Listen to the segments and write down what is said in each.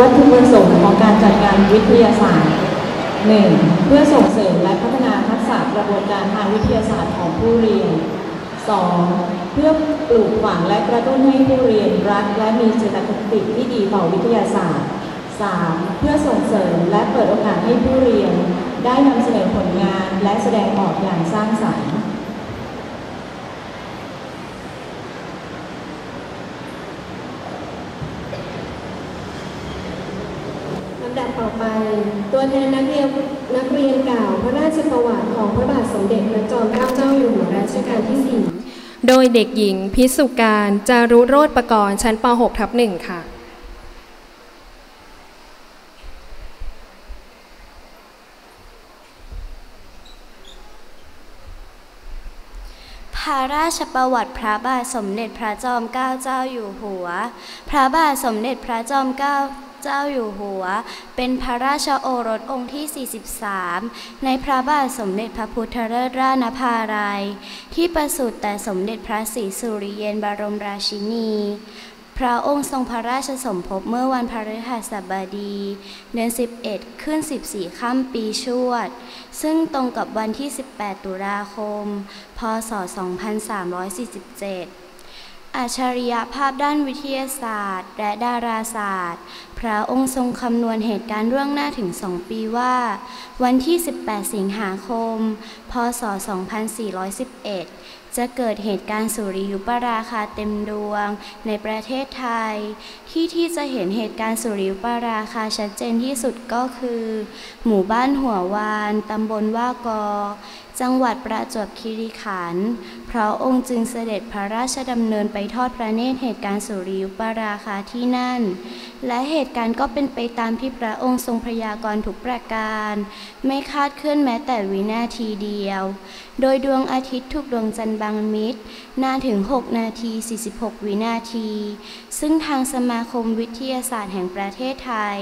วัตถุประสงค์ของการจัดงานวิทยาศาสตร์ 1. เพื่อส่งเสริมและพัฒนาทักษะกระบวนการทางวิทยาศาสตร์ของผู้เรียน 2. เพื่อปลูกฝังและกระตุ้นให้ผู้เรียนรัก และมีจิตคติที่ดีต่อวิทยาศาสตร์ 3. เพื่อส่งเสริมและเปิดโอกาสให้ผู้เรียน ได้นำเสนอผลงานและแสดงออกอย่างสร้างสรรค์ ลำดับต่อไป ตัวแทนนักเรียนนักเรียนกล่าวพระราชประวัติของพระบาทสมเด็จพระจอมเกล้าเจ้าอยู่หัวรัชกาลที่สี่โดยเด็กหญิงพิสุการจารุโรธประกรณ์ชั้นป .6 ทับหนึ่งค่ะพระราชประวัติพระบาทสมเด็จพระจอมเกล้าเจ้าอยู่หัว พระบาทสมเด็จพระจอมเกล้า เจ้าอยู่หัว เป็นพระราชโอรสองค์ที่ 43 ในพระบาทสมเด็จพระพุทธเลิศราชนภาลัยที่ประสูติแต่สมเด็จพระศรีสุริเยนบรมราชินี พระองค์ทรงพระราชสมภพเมื่อวันพฤหัสบดี เดือน 11 ขึ้น 14 ค่ำปีชวด ซึ่งตรงกับวันที่ 18 ตุลาคม พศ 2347 อัจฉริยภาพด้านวิทยาศาสตร์ และดาราศาสตร์ พระองค์ทรงคำนวณเหตุการณ์ล่วงหน้าถึง2ปีว่า วันที่ 18 สิงหาคม พศ 2411 จะเกิดเหตุการณ์สุริยุปราคาเต็มดวง ในประเทศไทย ที่ที่จะเห็นเหตุการณ์สุริยุปราคาชัดเจนที่สุดก็คือ หมู่บ้านหัววาน ตำบลว่ากอ จังหวัดประจวบคีรีขันธ์พระองค์จึงเสด็จพระราชดำเนินไปทอดพระเนตรเหตุการณ์สุริยุปราคาที่นั่น และเหตุการณ์ก็เป็นไปตามที่พระองค์ทรงพยากรณ์ทุกประการ ไม่คาดเคลื่อนแม้แต่วินาทีเดียว โดยดวงอาทิตย์ถูกดวงจันทร์บังมิดนานถึง 6 นาที 46 วินาที ซึ่งทางสมาคมวิทยาศาสตร์แห่งประเทศไทย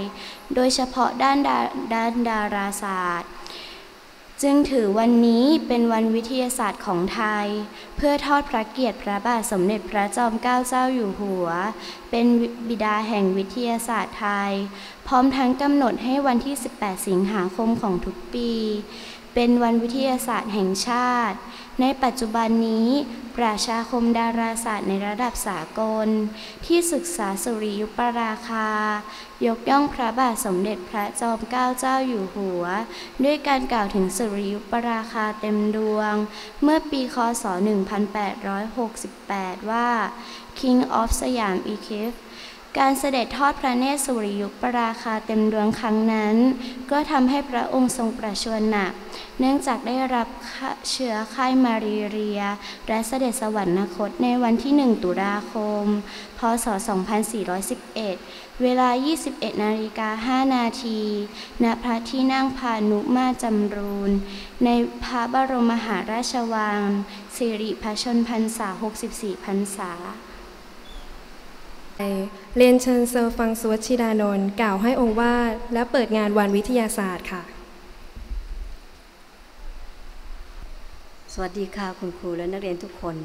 โดยเฉพาะด้านดาด้านดาราศาสตร์ จึงถือวันนี้เป็นวันวิทยาศาสตร์ของไทย เพื่อทอดพระเกียรติพระบาทสมเด็จพระจอมเกล้าเจ้าอยู่หัว เป็นบิดาแห่งวิทยาศาสตร์ไทย พร้อมทั้งกำหนดให้วันที่ 18 สิงหาคมของทุกปี เป็นวันวิทยาศาสตร์แห่งชาติ ในปัจจุบันนี้ประชาคมดาราศาสตร์ในระดับสากล ที่ศึกษาสุริยุปราคา ยกย่องพระบาทสมเด็จพระจอมเกล้าเจ้าอยู่หัว ด้วยการกล่าวถึงสุริยุปราคาเต็มดวง เมื่อปีคศ 1868 ว่า King of สยาม e k i f การเสด็จทอดพระเนตรสุริยุปราคาเต็มดวงครั้งนั้น ก็ทำให้พระองค์ทรงประชวรหนัก เนื่องจากได้รับเชื้อไข้มาเรีย และเสด็จสวรรคตในวันที่ 1 ตุลาคม พศ 2411 เวลา 21 นาฬิกา 5 นาที ณ พระที่นั่งพานุมาจำรูน ในพระบรมมหาราชวังสิริพชนพรรษา 64 พรรษา เรียนเชิญเซอร์ฟังสวัชิดานนท์กล่าวให้องค์ว่าและเปิดงานวันวิทยาศาสตร์ค่ะ สวัสดีค่ะคุณครูและนักเรียนทุกคน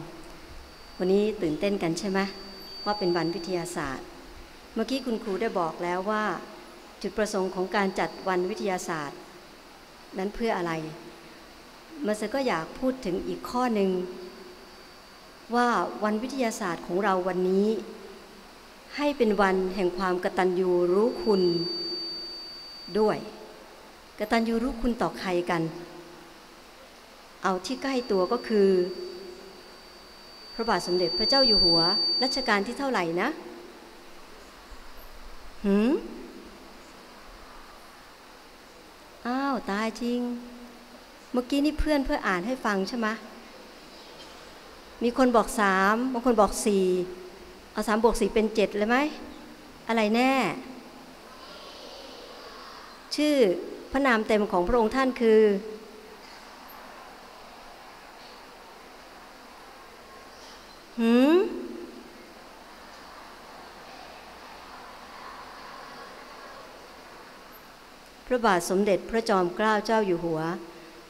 วันนี้ตื่นเต้นกันใช่ไหมว่าเป็นวันวิทยาศาสตร์ เมื่อกี้คุณครูได้บอกแล้วว่า จุดประสงค์ของการจัดวันวิทยาศาสตร์ นั้นเพื่ออะไรเมื่อก็อยากพูดถึงอีกข้อหนึ่งว่าวันวิทยาศาสตร์ของเราวันนี้ ให้เป็นวันแห่งความกตัญญูรู้คุณด้วย กตัญญูรู้คุณต่อใครกัน เอาที่ใกล้ตัวก็คือ พระบาทสมเด็จพระเจ้าอยู่หัวรัชกาลที่เท่าไหร่นะหืมอ้าว ตายจริง เมื่อกี้นี่เพื่อนเพื่ออ่านให้ฟังใช่ไหมมีคนบอกสามบางคนบอกสี่ เอาสามบวกสี่เป็นเจ็ดเลยไหม อะไรแน่ ชื่อพระนามเต็มของพระองค์ท่านคือ หืมพระบาทสมเด็จพระจอมเกล้าเจ้าอยู่หัว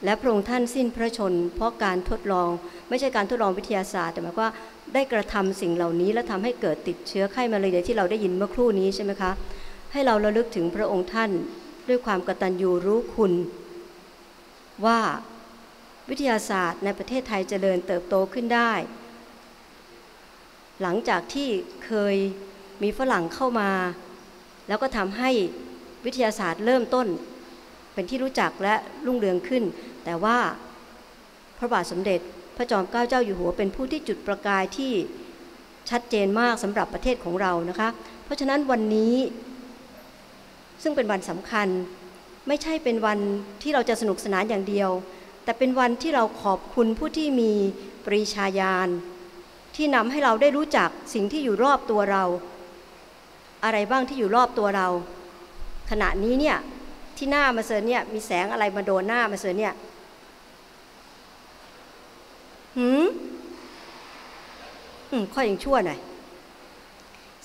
และพระองค์ท่านสิ้นพระชน เพราะการทดลอง ไม่ใช่การทดลองวิทยาศาสตร์ แต่หมายว่าได้กระทำสิ่งเหล่านี้ และทำให้เกิดติดเชื้อไข้มาเรียที่เราได้ยินเมื่อครู่นี้ใช่ไหมคะ ให้เราระลึกถึงพระองค์ท่านด้วยความกตัญญูรู้คุณ ว่าวิทยาศาสตร์ในประเทศไทยเจริญเติบโตขึ้นได้ หลังจากที่เคยมีฝรั่งเข้ามา แล้วก็ทำให้วิทยาศาสตร์เริ่มต้น เป็นที่รู้จักและรุ่งเรืองขึ้น แต่ว่าพระบาทสมเด็จพระจอมเกล้าเจ้าอยู่หัวเป็นผู้ที่จุดประกายที่ชัดเจนมากสำหรับประเทศของเรานะคะ เพราะฉะนั้นวันนี้ซึ่งเป็นวันสำคัญไม่ใช่เป็นวันที่เราจะสนุกสนานอย่างเดียว แต่เป็นวันที่เราขอบคุณผู้ที่มีปรีชาญาณที่นำให้เราได้รู้จักสิ่งที่อยู่รอบตัวเรา อะไรบ้างที่อยู่รอบตัวเรา ขณะนี้เนี่ยที่หน้ามาเสือเนี่ยมีแสงอะไรมาโดนหน้ามาเสือเนี่ย หืมข้อยังชั่วหน่อย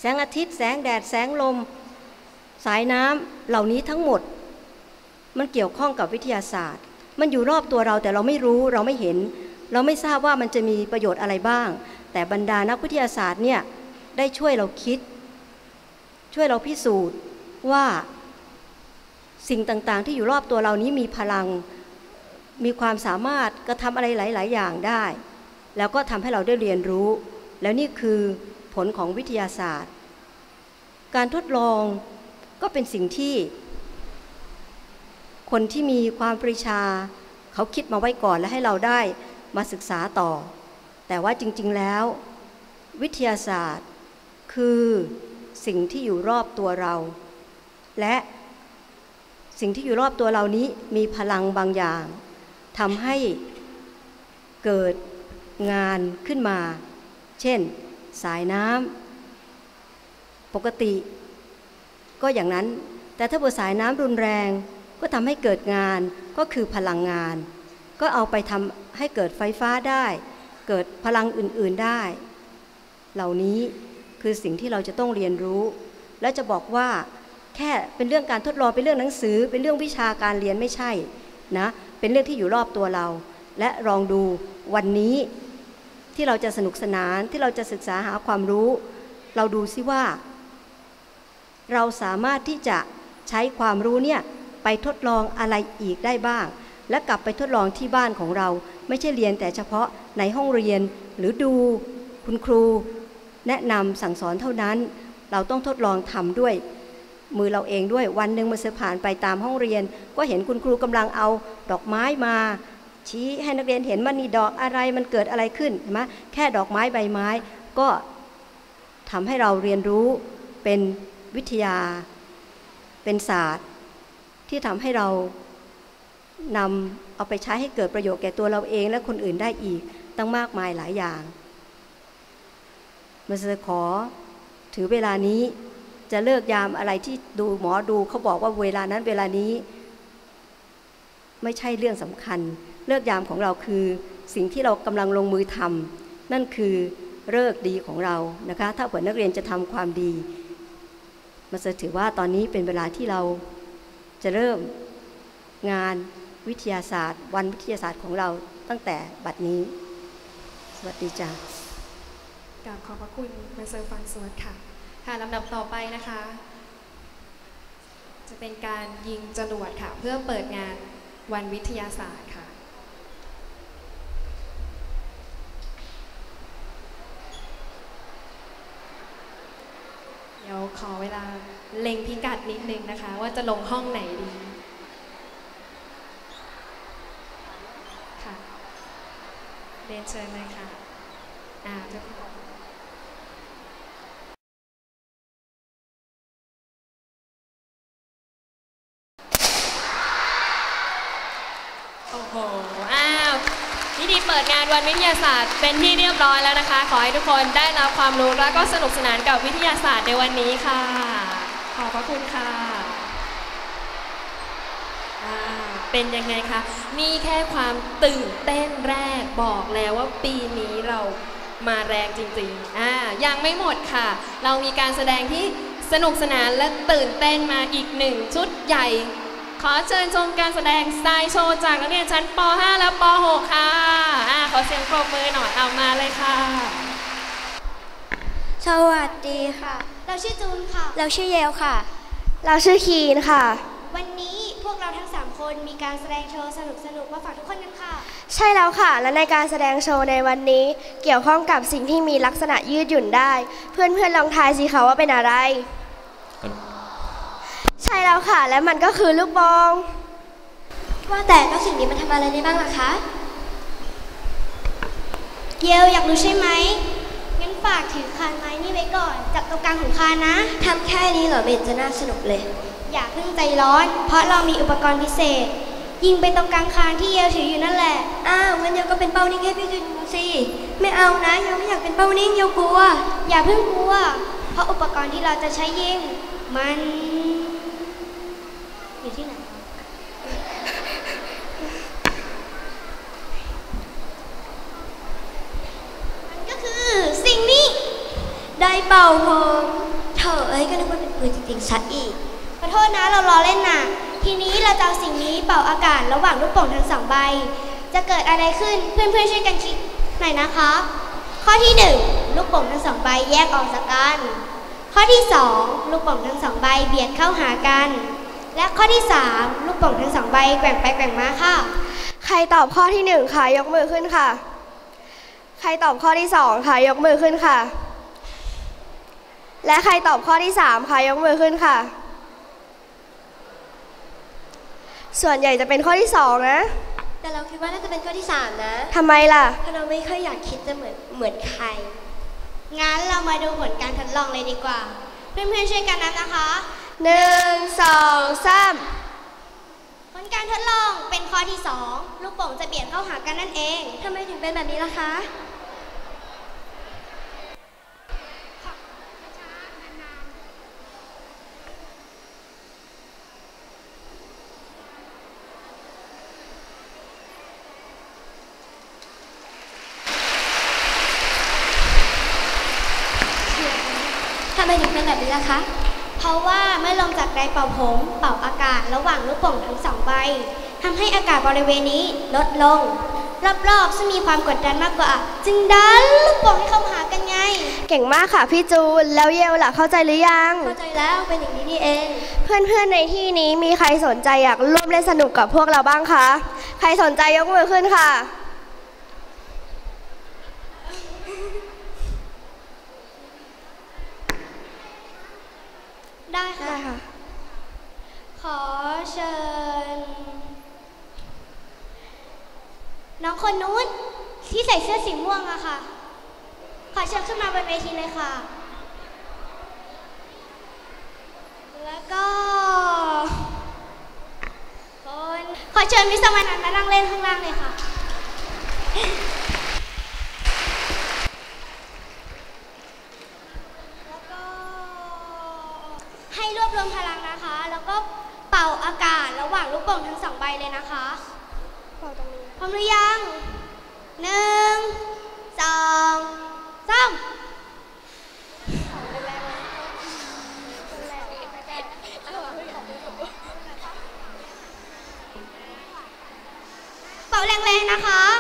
แสงอาทิตย์ แสงแดด แสงลม สายน้ำเหล่านี้ทั้งหมด มันเกี่ยวข้องกับวิทยาศาสตร์ มันอยู่รอบตัวเราแต่เราไม่รู้เราไม่เห็น เราไม่ทราบว่ามันจะมีประโยชน์อะไรบ้าง แต่บรรดานักวิทยาศาสตร์เนี่ยได้ช่วยเราคิด ช่วยเราพิสูจน์ว่า สิ่งต่างๆ ที่อยู่รอบตัวเรานี้มีพลัง มีความสามารถกระทำอะไรหลาย ๆ อย่างได้ แล้วก็ทำให้เราได้เรียนรู้ แล้วนี่คือผลของวิทยาศาสตร์ การทดลองก็เป็นสิ่งที่ คนที่มีความปรีชา เขาคิดมาไว้ก่อนและให้เราได้มาศึกษาต่อ แต่ว่าจริง ๆ แล้ว วิทยาศาสตร์ คือสิ่งที่อยู่รอบตัวเรา และสิ่งที่อยู่รอบตัวเรานี้มีพลังบางอย่าง ทำให้เกิดงานขึ้นมา เช่น สายน้ำปกติ ก็อย่างนั้น แต่ถ้าบนสายน้ำรุนแรง ก็ทำให้เกิดงานก็คือพลังงาน ก็เอาไปทำให้เกิดไฟฟ้าได้ เกิดพลังอื่นๆได้ เหล่านี้คือสิ่งที่เราจะต้องเรียนรู้ และจะบอกว่าแค่เป็นเรื่องการทดลองเป็นเรื่องหนังสือ เป็นเรื่องวิชาการเรียนไม่ใช่นะ เป็นเรื่องที่อยู่รอบตัวเรา และลองดูวันนี้ที่เราจะสนุกสนานที่เราจะศึกษาหาความรู้ เราดูซิว่า เราสามารถที่จะใช้ความรู้เนี่ยไปทดลองอะไรอีกได้บ้าง และกลับไปทดลองที่บ้านของเรา ไม่ใช่เรียนแต่เฉพาะในห้องเรียนหรือดูคุณครู แนะนำสั่งสอนเท่านั้น เราต้องทดลองทำด้วย มือเราเองด้วยวันหนึ่งมาเสือผ่านไปตามห้องเรียน ก็เห็นคุณครูกำลังเอาดอกไม้มาชี้ให้นักเรียนเห็นมันนี่ดอกอะไรมันเกิดอะไรขึ้นเห็นไหมแค่ดอกไม้ใบไม้ ก็ทำให้เราเรียนรู้เป็นวิทยา เป็นศาสตร์ ที่ทำให้เรานำเอาไปใช้ให้เกิดประโยชน์แก่ตัวเราเองและคนอื่นได้อีกตั้งมากมายหลายอย่างมาจะขอถือเวลานี้ จะเลิกยามอะไรที่ดูหมอดูเขาบอกว่าเวลานั้นเวลานี้ ไม่ใช่เรื่องสำคัญ เลิกยามของเราคือสิ่งที่เรากำลังลงมือทำนั่นคือเลิกดีของเรานะคะ ถ้าผื่อนักเรียนจะทำความดีมาจะถือว่าตอนนี้เป็นเวลาที่เราจะเริ่มงานวิทยาศาสตร์ วันวิทยาศาสตร์ของเราตั้งแต่บัดนี้ สวัสดีจ้ากราบขอบพระคุณมาเซอร์ฟังสวดค่ะ ค่ะลำดับต่อไปนะคะ จะเป็นการยิงจรวดค่ะ เพื่อเปิดงานวันวิทยาศาสตร์ค่ะเดี๋ยวขอเวลาเล็งพิกัดนิดนึงนะคะ ว่าจะลงห้องไหนดีค่ะเรียนเชิญเลยค่ะอ่าทุกคน โอ้โห อ้าวพิธีเปิดงานวันวิทยาศาสตร์ เป็นที่เรียบร้อยแล้วนะคะ ขอให้ทุกคนได้รับความรู้แล้วก็สนุกสนานกับวิทยาศาสตร์ในวันนี้ค่ะ ขอบพระคุณค่ะเป็นยังไงคะนี่แค่ความตื่นเต้นแรกบอกแล้วว่าปีนี้เรามาแรงจริงๆอ่ายังไม่หมดค่ะ เรามีการแสดงที่สนุกสนานและตื่นเต้นมาอีกหนึ่งชุดใหญ่ ขอเชิญชมการแสดงสไตล์โชว์จากนักเรียนชั้นป .5 และป .6 ค่ะอ่าขอเสียงปรบมือหน่อยเอามาเลยค่ะ สวัสดีค่ะ เราชื่อจูนค่ะ เราชื่อเยลค่ะ เราชื่อคีนค่ะ วันนี้พวกเราทั้ง 3 คนมีการแสดงโชว์สนุกๆมาฝากทุกคนกันค่ะ ใช่แล้วค่ะ และในการแสดงโชว์ในวันนี้ เกี่ยวข้องกับสิ่งที่มีลักษณะยืดหยุ่นได้ เพื่อนๆลองทายสิคะว่าเป็นอะไรใช่แล้วค่ะ และมันก็คือลูกบองว่าแต่แล้วสิ่งนี้มันทำอะไรได้บ้างล่ะคะ เยลอยากรู้ใช่ไหมงั้นฝากถือคานไม้นี่ไว้ก่อน จับตรงกลางของคานนะทำแค่นี้เหรอเมนจะน่าสนุกเลย อย่าเพิ่งใจร้อน เพราะเรามีอุปกรณ์พิเศษ ยิงไปตรงกลางคานที่เยลถืออยู่นั่นแหละ อ้าวงั้นเยลก็เป็นเป้านิ่งให้พี่จุนสิ ไม่เอานะเยลไม่อยากเป็นเป้านิ่งเยลกลัว อย่าเพิ่งกลัว เพราะอุปกรณ์ที่เราจะใช้ยิง มัน อยู่ที่ไหนมันก็คือสิ่งนี้ได้เป่าผมเธอเอ้ยก็นึกว่าเป็นปืนจริงๆซะอีกขอโทษนะเราล้อเล่นน่ะ ทีนี้เราจะเอาสิ่งนี้เป่าอากาศระหว่างลูกโป่งทั้งสองใบ จะเกิดอะไรขึ้นเพื่อนๆช่วยกันคิดหน่อยนะคะ ข้อที่หนึ่งลูกโป่งทั้งสองใบแยกออกจากกัน ข้อที่สองลูกโป่งทั้งสองใบเบียดเข้าหากัน และข้อที่สามลูกโป่งทั้งสองใบแกว่งไปแกว่งมาค่ะ ใครตอบข้อที่หนึ่งค่ะยกมือขึ้นค่ะ ใครตอบข้อที่สองค่ะยกมือขึ้นค่ะ และใครตอบข้อที่สามค่ะยกมือขึ้นค่ะ ส่วนใหญ่จะเป็นข้อที่สองนะแต่เราคิดว่าน่าจะเป็นข้อที่สามนะทำไมล่ะเพราะเราไม่ค่อยอยากคิดจะเหมือนเหมือนใครงั้นเรามาดูผลการทดลองเลยดีกว่า เพื่อนๆช่วยกันนับนะคะ หนึ่งสองสามผลการทดลองเป็นข้อที่2ลูกโป่งจะเบียดเข้าหากันนั่นเองทำไมถึงเป็นแบบนี้ล่ะคะทำไมถึงเป็นแบบนี้ล่ะคะ เพราะว่าเมื่อลงจากไดร์เป่าผม เป่าอากาศระหว่างลูกโป่งทั้งสองใบทำให้อากาศบริเวณนี้ลดลง รอบๆซึ่งมีความกดดันมากกว่า จึงดันลูกโป่งให้เข้าหากันไง เก่งมากค่ะพี่จูน แล้วเยลล่ะเข้าใจหรือยัง เข้าใจแล้วเป็นอย่างนี้นี่เอง เพื่อนๆในที่นี้มีใครสนใจอยากร่วมเล่นสนุกกับพวกเราบ้างคะ ใครสนใจยกมือขึ้นค่ะ ได้ค่ะ ได้ค่ะ ขอเชิญ น้อง คนนู้นที่ใส่เสื้อสีม่วงอะค่ะ ขอเชิญขึ้นมาบนเวทีเลยค่ะ แล้วก็คนขอเชิญมิสมานันมานั่งเล่นข้างล่างเลยค่ะ แล้วก็ให้รวบรวมพลังนะคะ แล้วก็เป่าอากาศระหว่างลูกโป่งทั้งสองใบเลยนะคะเป่าตรงนี้ พร้อมหรือยังหนึ่งสองสามเป่าแรงๆนะคะขอบคุณค่ะ